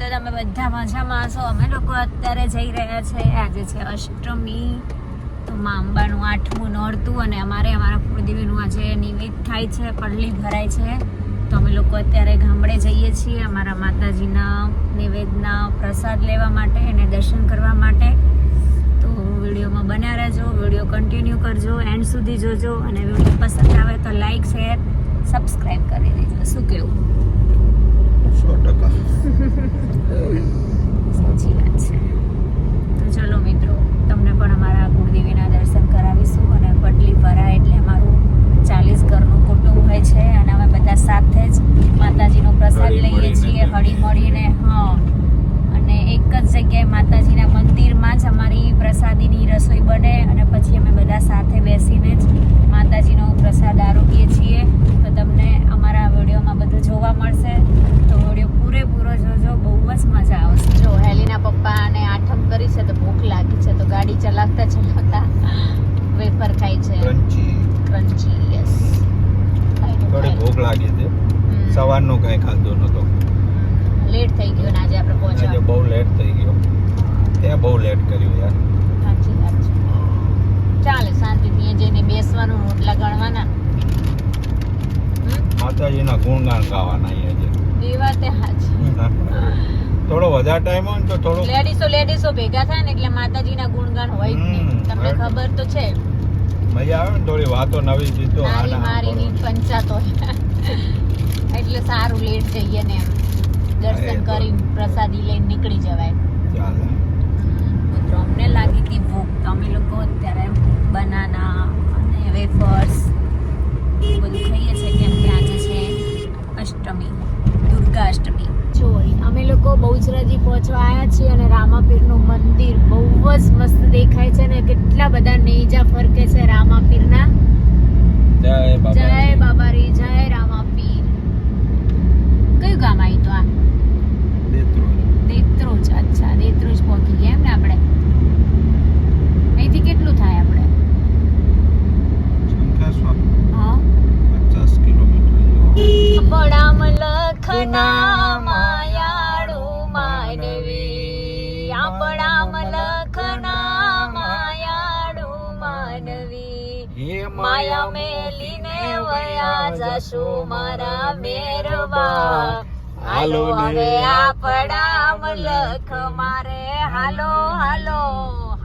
તો તમે બધા મજામાં છો? અમે લોકો અત્યારે જઈ રહ્યા છે, આજે છે અષ્ટમી, તો મા અંબાનું આઠમું નોરતું અને અમારે અમારા કુળદેવીનું આજે નિવેદ થાય છે પડલી ભરાય છે. તો અમે લોકો અત્યારે ગામડે જઈએ છીએ, અમારા માતાજીના નિવેદના પ્રસાદ લેવા માટે અને દર્શન કરવા માટે. તો વિડીયોમાં બન્યા રહેજો, વીડિયો કન્ટિન્યુ કરજો એન્ડ સુધી જોજો અને વીડિયો પસંદ આવે તો લાઈક શેર સબસ્ક્રાઈબ કરી દેજો. શું કેવું? સો ટકા. સાચી વાત છે. તો ચલો મિત્રો તમને પણ અમારા કુળદેવીના દર્શન કરાવીશું અને પટલી ભરાય એટલે અમારું ચાલીસ ઘરનું કુટુંબ હોય છે અને અમે બધા સાથે જ માતાજીનો પ્રસાદ લઈએ છીએ. હળી મળીને હા. અને એક જ જગ્યાએ માતાજીના મંદિરમાં જ અમારી પ્રસાદીની રસોઈ બને અને પછી અમે બધા સાથે બેસીને જ માતાજીનો પ્રસાદ આરોગીએ છીએ. તો તમને અમારા વિડીયોમાં બધું જોવા મળશે. પૂરેપૂરો જોજો બહુ જ મજા આવશે. જો હેલીના પપ્પાને આઠમ કરી છે તો ભૂખ લાગી છે તો ગાડી ચલાવતા ચલાવતા વેફર ખાય છે. ક્રંચી ક્રન્ચી યસ થોડી ભૂખ લાગી છે સવારનું કઈ ખાધો નતો લેટ થઈ ગયો ને આજે આપણે આજે બહુ લેટ થઈ ગયો. ત્યાં બહુ લેટ કર્યું યાર. સાચી વાત છે. ચાલે શાંતિથી જઈને બેસવાનું રોટલા ગણવાના? માતાજીના ગુણગાન ગાવાના અહીંયા એ વાતે હાચી છે થોડો વધારે ટાઈમ હોય ને તો થોડો લેડીસો લેડીસો ભેગા થાય ને એટલે માતાજીના ગુણગાન હોય જ નહીં. તમને ખબર તો છે. મજા આવે ને થોડી વાતો નવી જીતો મારી ની પંચાતો એટલે સારું લેટ જઈએ ને એમ. દર્શન. કરી પ્રસાદી લઈને નીકળી જવાય. ચાલે. મિત્રો અમને લાગી હતી ભૂખ. તમે અમે લોકો અત્યારે બનાના અને વેફર્સ બધું ખાઈએ છીએ કેમ કે આજે અષ્ટમી દુર્ગા અષ્ટમી જો અમે લોકો બહુચરાજી પહોંચવા આવ્યા છીએ અને રામાપીરનું મંદિર બહુ જ મસ્ત દેખાય છે ને કેટલા બધા નેજા ફરકે છે રામાપીરના. જય જય બાબારી જય રામાપીર. હાલો હવે આપણામ લખ મારે. હાલો હાલો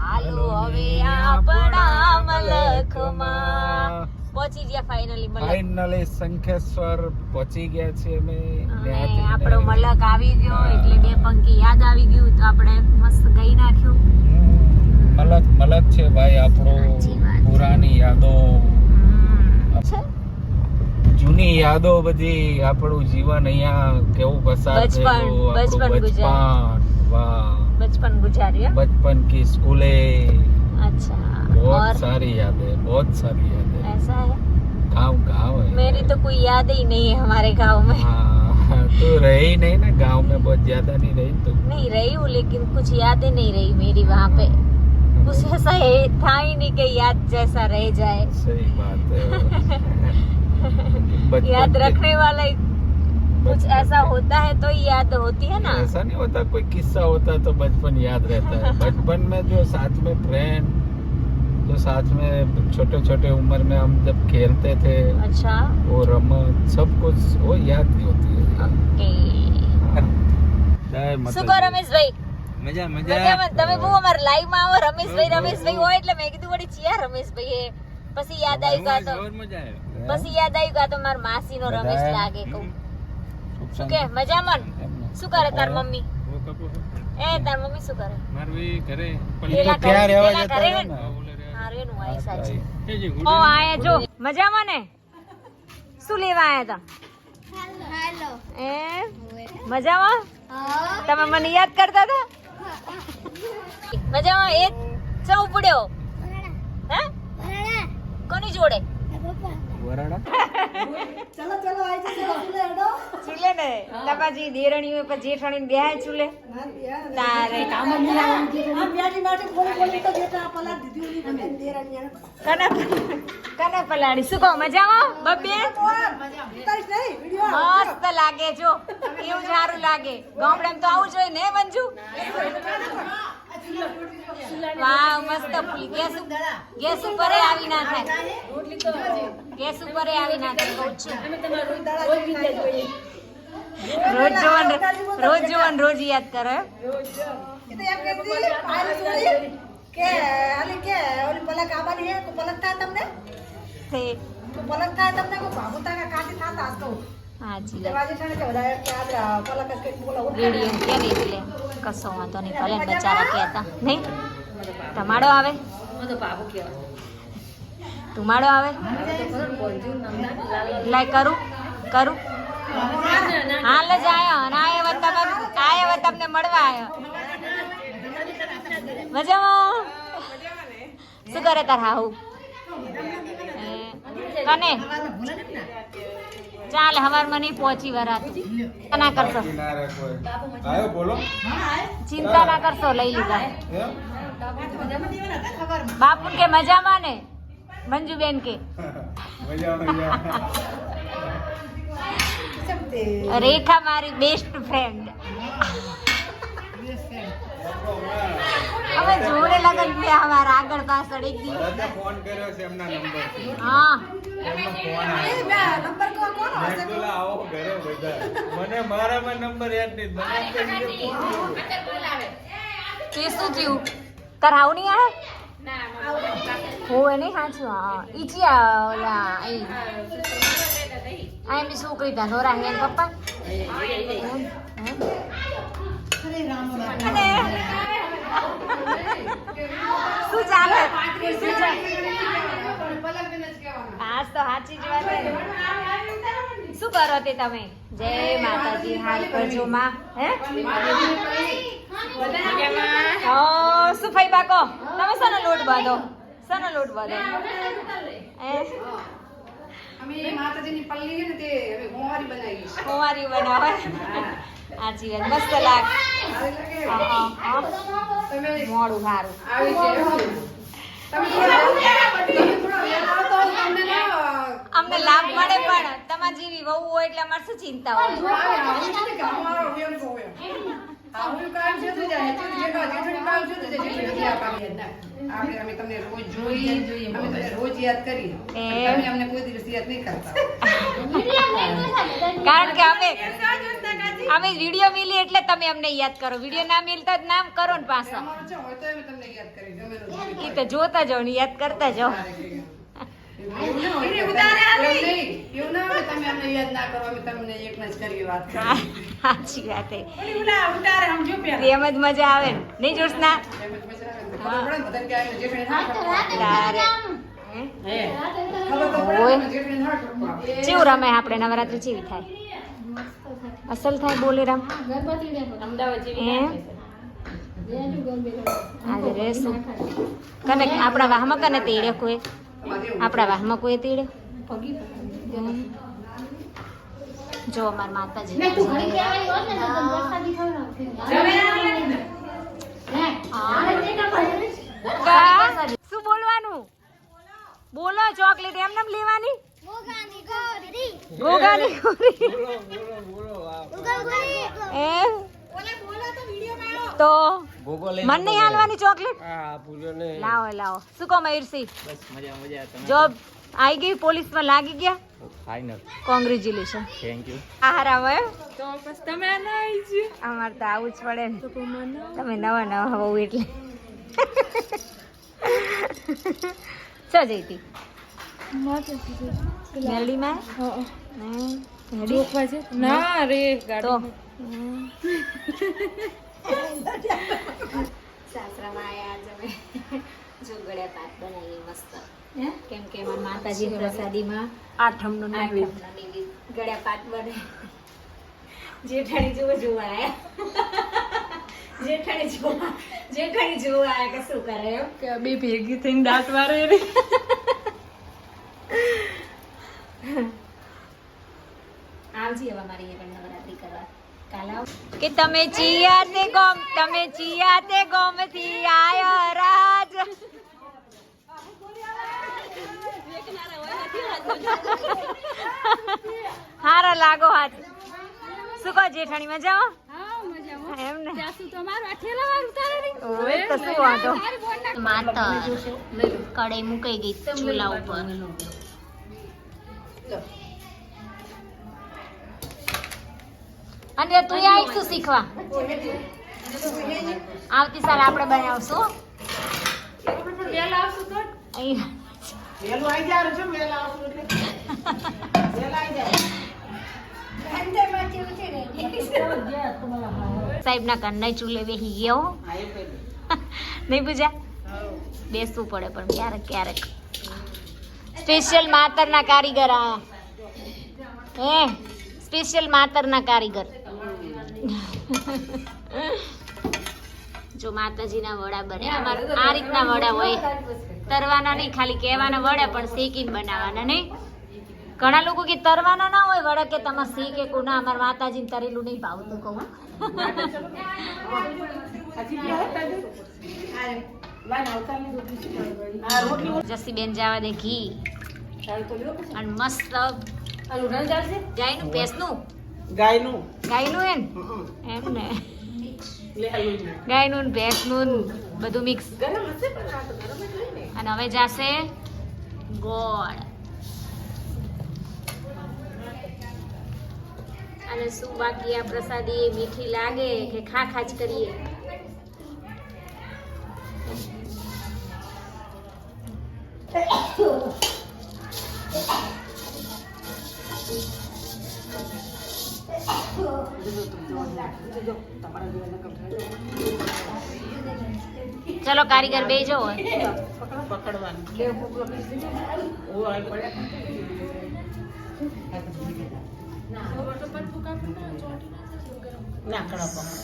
હાલો હવે આપણામ લખમાં પહોંચી ગયા ફાઇનલી મલક ફાઇનલી શંખેશ્વર પહોંચી ગયા છે અમે. આપણો મલક આવી ગયો એટલે બે પંખી યાદ આવી ગયું તો આપણે મસ્ત ગઈ નાખ્યું. મલક મલક છે ભાઈ આપણો. પુરાની યાદો. છે? જૂની યાદો બધી આપણું જીવન અહીંયા કેવું પસાર બચપન, થયેલું બચપન આપણું બચપન વાહ बचपन गुजारी है बचपन की स्कूलें अच्छा बहुत और सारी यादें बहुत सारी यादें ऐसा है गांव गांव है मेरी तो कोई याद ही नहीं है हमारे गांव में हाँ तू रही नहीं ना गांव में बहुत ज्यादा नहीं रही तू नहीं रही हूँ लेकिन कुछ यादें नहीं रही मेरी वहाँ पे कुछ ऐसा है था ही नहीं कि याद जैसा रह जाए सही बात है बचपन याद के- रखने वाला ही कुछ बचपन ऐसा के- होता है तो ही याद होती है ना ऐसा नहीं होता कोई किस्सा होता तो बचपन याद रहता है बचपन में जो साथ में फ्रेंड जो साथ में छोटे छोटे उम्र में हम जब खेलते थे अच्छा वो रमत सब कुछ वो याद नहीं होती है ઓકે જય શું કહો રમેશભાઈ મજા મજામાં તમે બહુ અમાર લાઈવ માં આવો રમેશભાઈ રમેશભાઈ હોય એટલે મેં કીધું વળી ચિયા રમેશભાઈ એ પછી યાદ આવ્યું કા તો પછી યાદ આવ્યું કા તો માર માસી નો રમેશ લાગે કહું. શું કે? મજામાં? શું કરે તાર મમ્મી? એ તાર મમ્મી શું કરે? પેલા ઘરે- ક્યાં રહેવા જતા ઘરે હતા હે ને? ને? હા રેનું સાચી. ઓ આયા જો. મજામાં ને? શું લેવા આયા તા? એ? મજામાં? તમે મને યાદ કરતા હતા? મજામાં? એ ચા હે? કોની જોડે? વરાડા? ચીલે ચૂલે ને? પર જેઠાણી બેહાય ચૂલે? તારે કને કને પલાળી? શું કહો મજામાં બબ્બે? મસ્ત લાગે જો. કેવું સારું લાગે. ગામડામાં તો આવું જોઈએ ને મંજુ? વાવ મસ્ત ફૂલી. ગેસ ગેસ ઉપર આવી ના થાય. ગેસ ઉપર આવી ના થાય. રોજ જોવન રોજ જોવન રોજ યાદ કરો કે આલી કે ઓલી પલક હે થાય તમને? તે પલક થાય તમને કોઈ બાબુ તાકા કાઢી થાતા હશે? તો હાજી. ઠાણે કે આ એટલે કશો વાંધો નહીં ભલે બચારા કહેતા. નહીં? તમાડો આવે? તુમાડો આવે? લાય કરું કરું. હાલ જ આયો અને આયો હવે તમે આયો હવે તમને મળવા આવ્યો મજામાં? શું કરે તાર હાહુ? કને? ચાલે હવાર મને પહોંચી વરાત ના કરશો. કિનારે કોઈ આયો બોલો. ચિંતા ના કરશો લઈ લીધા. એમ? બાપુ કે મજામાં ને? મંજુબેન કે. મજા મજા રેખા મારી બેસ્ટ ફ્રેન્ડ અમે જોડે લગન થયા અમારા આગળ પાછળ એક દી ભરતે ફોન કર્યો છે એમના નંબર હા. એમનો ફોન આવ્યો. નંબર કો કોનો મેં કીધું આવો ઘરે બધા. મને મારામાં નંબર યાદ નહીં. મને કે ફોન કર્યો. તે શું થયું? તાર હાવ નહીં આવે? હોવે નહીં સાચું હા. ઈચી આ ઓલા અહીં આ એમની છોકરી તા નોરા હે પપ્પા અને શું ચાલે તો સાચી જ વાત છે. શું કરો તે તમે? જય માતાજી હાલ કરજો માં. હે? ઓ શું ફાઈ બાકો તમે સનો લોટ બાંધો? સનો લોટ બાંધો? હે? અમે માતાજીની પલ્લી છે ને તે હવે ગોવારી બનાવી છે બનાવે. સાચી વાત મસ્ત લાગ. હા, હા, હા. તમે મોડું સારું આવી અમને લાભ મળે પણ તમારી જેવી વહુ હોય એટલે અમારે શું ચિંતા હોય? કામ છે અમે તમને રોજ અમે તમને રોજ યાદ તમે અમને કોઈ દિવસ યાદ નહીં કરતા. કારણ કે અમે અમે વીડિયો મિલી એટલે તમે અમને યાદ કરો. વીડિયો ના મિલતા જ નામ કરો ને પાછા. અમારું તો અમે તમને યાદ કરી ગમે તે. એ તો જોતા જાઓ ને યાદ કરતા જાઓ. એવું ના હોય. એવું નહીં. એવું ના હોય તમે અમને યાદ ના કરો અમે તમને એક જ કરી વાત હા, સાચી વાત એમ જ મજા આવે ને. નહીં જોશના? એમ જ મજા આવે. ને. ચેવું રમે આપણે નવરાત્રી ચેવી થાય. અસલ થાય બોલી રામ કને આપણા વાહમાં કને તેડે કોઈ. આપણા વાહમાં કોઈ તેડે? જો અમાર માતાજી? શું બોલવાનું? બોલો ચોકલેટ એમ નામ લેવાની? ગોગાની ગોરી. એમ તો મન નહીં હાલવાની ચોકલેટ? લાવો લાવો. શું કહો મયુરસિંહ? બસ મજા મજા જોબ આવી ગઈ પોલીસમાં લાગી ગયા? ફાઇનલ કોંગ્રેચ્યુલેશન થેન્ક યુ આરામ આવ્યો અમારે તો આવું જ પડે ને. તમે નવા નવા હોવ એટલે. ચો જઈતી મેલડીમાં? ના. રે તો? સાસરામાં આવ્યા આજ અમે પાક બનાવીએ મસ્ત. કેમ કે એમાં માતાજી પ્રસાદીમાં આઠમનો આઠમનો નિવેદ ગળ્યા પાક બને. જેઠાણી જોવા જોવા આવ્યા જેઠાણી જોવા જેઠાણી જોવા આવ્યા કે શું કરે એમ? કે બે ભેગી થઈને દાંત વારે આવજી હવે મારી નવરાત્રી કરવા. કાલ કે તમે ચિયા તે ગોમ તમે ચિયા તે ગોમથી આયો રાજ હારા લાગો હાથ. શું કહો જેઠાણી મજામાં એમ ને. તો શું વાંધો? માતર કડાઈ મુકાઈ ગઈ ચૂલા ઉપર. અને તું આવીશું શીખવા? આવતી સાલ આપણે બનાવશું અહીં. સાહેબ ના કાન ચૂલે બેસી ગયો નહીં પૂજા? બેસવું પડે પણ ક્યારેક ક્યારેક. સ્પેશિયલ માતરના કારીગર આ. હે? સ્પેશિયલ માતરના કારીગર. જો માતાજીના વડા બને. આ રીતના વડા હોય. તરવાના નહીં ખાલી કહેવાના વડા પણ શેકીને બનાવવાના નહીં? ઘણા લોકો કે તરવાના ના હોય વડા કે તમે સી કે ના અમાર માતાજીને તરેલું નહીં ભાવતું કહું જસીબેન જવા દે ઘી. અને મસ્ત ગાયનું ભેંસનું. ગાયનું. ગાયનું એમ? એમ ને ગાયનું ભેંસનું બધું મિક્સ અને હવે જાશે ગોળ. અને શું બાકી આ પ્રસાદી એ મીઠી લાગે કે ખા ખાચ કરીએ. ચલો કારીગર બે જો પકડવાનું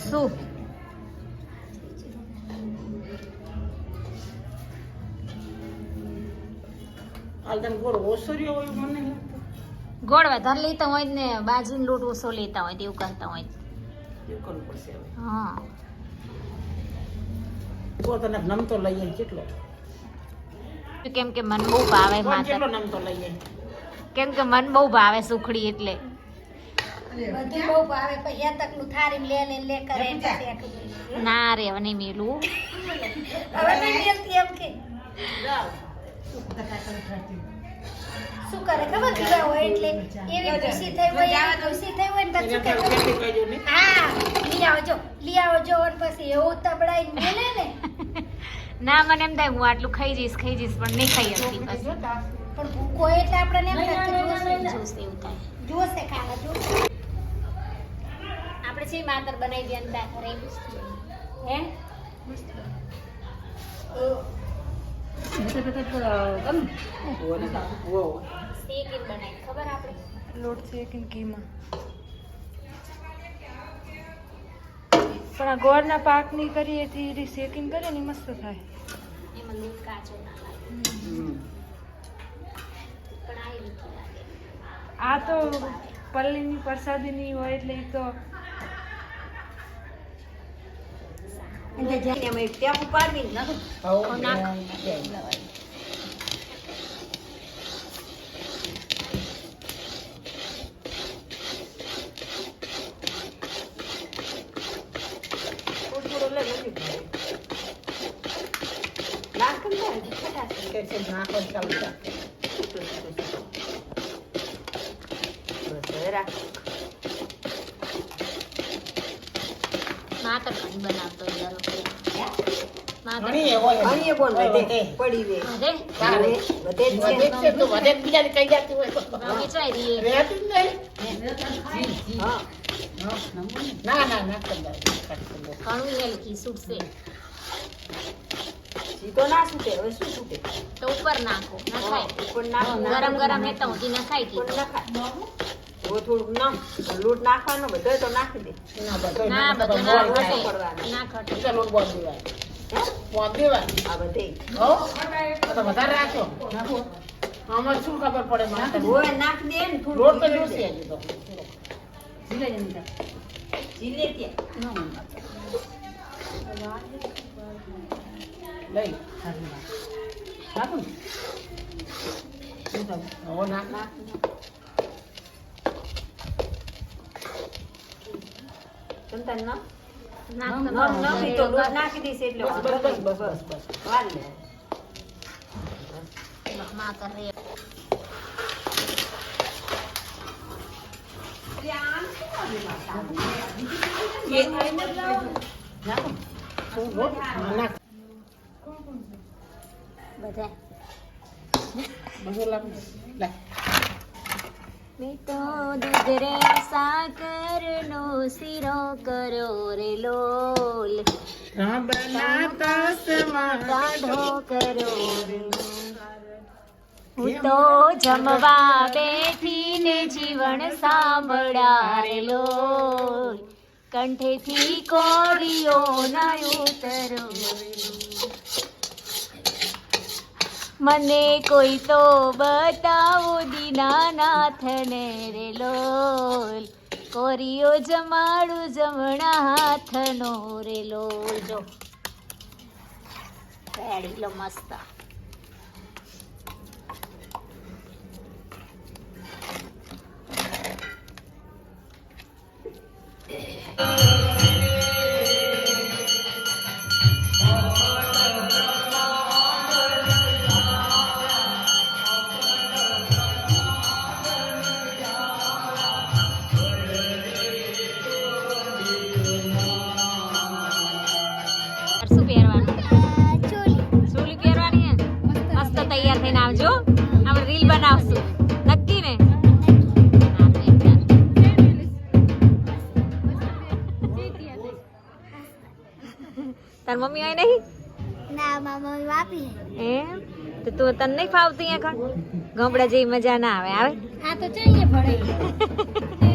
શું? ગોળ વધારે લેતા હોય ને બાજરીનો લોટ ઓછો લેતા હોય તેવું કરતા હોય હા. તો તને નમતો લઈએ કેટલો? કેમ કે મન બહુ ભાવે માતા. કેમ કે મન બહુ ભાવે સુખડી એટલે. બધું બહુ ભાવે. પણ યા થારી લે લે લે કરે એટલે શેઠું જોઈએ. ના રે હવે નહીં મેલું. હવે નહીં મેલતી એમ કે. શું કરે ખબર? દીવા હોય એટલે એવી ખુશી થઈ હોય એવી ખુશી થઈ હોય ને ને. હા લઈ આવજો લઈ આવજો અને પછી એવું તબડાઈને મેલે ને. ના મને એમ થાય હું આટલું ખાઈ જઈશ ખાઈ જઈશ પણ નહીં ખાઈ શકતી પછી પણ ભૂખો એટલે આપણને એમ થાય જોશે એવું થાય જોશે ખાવા જોશે. આપણે છે માતર બનાવી દે અંદા ઘરે હે? બનાવી ખબર આપણે? લોટ શેકીને ઘીમાં. પણ આ ગોળના પાકની કરીએ તે રીતે કરીએ ને મસ્ત થાય. એમાં લોટ કાચો ના લાગે. આ તો પલ્લીની પ્રસાદીની હોય એટલે એ તો નાખ કે છે નાખો ચાલુ રાખે. ના ઘણી બનાવતો ઘણી એ હોય. ઘણીએ બોલ વધે વધે. પડી રે વધે તારે વધે જ વધે જ છે તો વધે જ બીજાને કહી જતી હોય તો. વેચાઈ રહીએ રહેતું જ નહીં. હા ના ના ના કરી દો. કરી દો. ઘણું હેલકી છૂટશે સીધો ના છૂટે હવે શું છૂટે તો ઉપર નાખો નખાય ઉપર નાખો ગરમ ગરમ હેતા સુધી નખાય ઉપર કીધું નખાય હવે થોડુંક નામ લોટ નાખવાનો બધો તો નાખી દે ના બધોય ના ના બધું બધો ના મોડ ઘટે થાય. ના ઘટે એટલે લોટ બોલ દેવાય. આ બધે વધારે રાખો આમાં શું ખબર પડે મારે હોય નાખ દે ને થોડું લોટ તો જોશે. હજી તો જીલે જનતા જીલે મન લઈ સારું ઓ નાખ નાખ ચમચા ના નાખ તો નાખ નાખી તો દૂધ નાખી દઈશ એટલે બસ બસ બસ બસ બસ વાર લે માં કરે નાખો શું ગોળ? નાખ બધા બધું લાવ લાવ મેં તો દૂધ રે સાકર નો શીરો કરો રે લોલ. કાઢો કરો હું તો જમવા બેઠીને જીવન સાંભળા રે લોલ. કંઠેથી કોળીઓ ના ઉતરો મને કોઈ તો બતાવો દીનાનાથને રે લોલ. કોરિયો જમાડું જમણા હાથનો રે લોલ. જો. રેડી, લો મસ્ત. શું તાર મમ્મી હોય નહીં? ના મામા વાપી એમ? તો તું તને નહીં ફાવતી અહીંયા ગામડા જેવી મજા ના આવે આવે? આ તો જોઈએ ભણે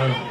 Amen.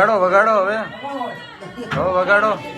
વગાડો વગાડો હવે. હો વગાડો.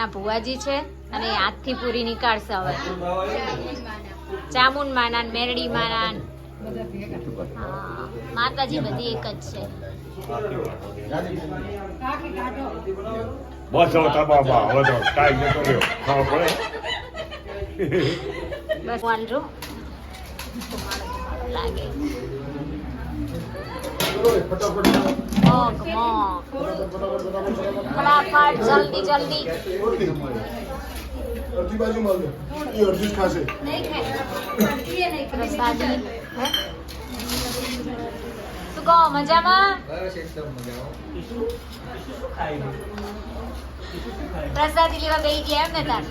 મેરડીમાંના ભુવાજી છે અને એ હાથથી પૂરી નીકાળશે હવે. ચામુન માના ને મેરડી માના માતાજી બધી એક જ છે. બસ હવે તમારા હવે તો ટાઈમ જતો રહ્યો. ખબર પડે? બસ. વાંધો લાગે. મોક ફટાફટ જલ્દી જલ્દી. અડધી બાજુ પ્રસાદી કહો, મજામાં? પ્રસાદી લેવા બેસી ગયા એમ ને તાર?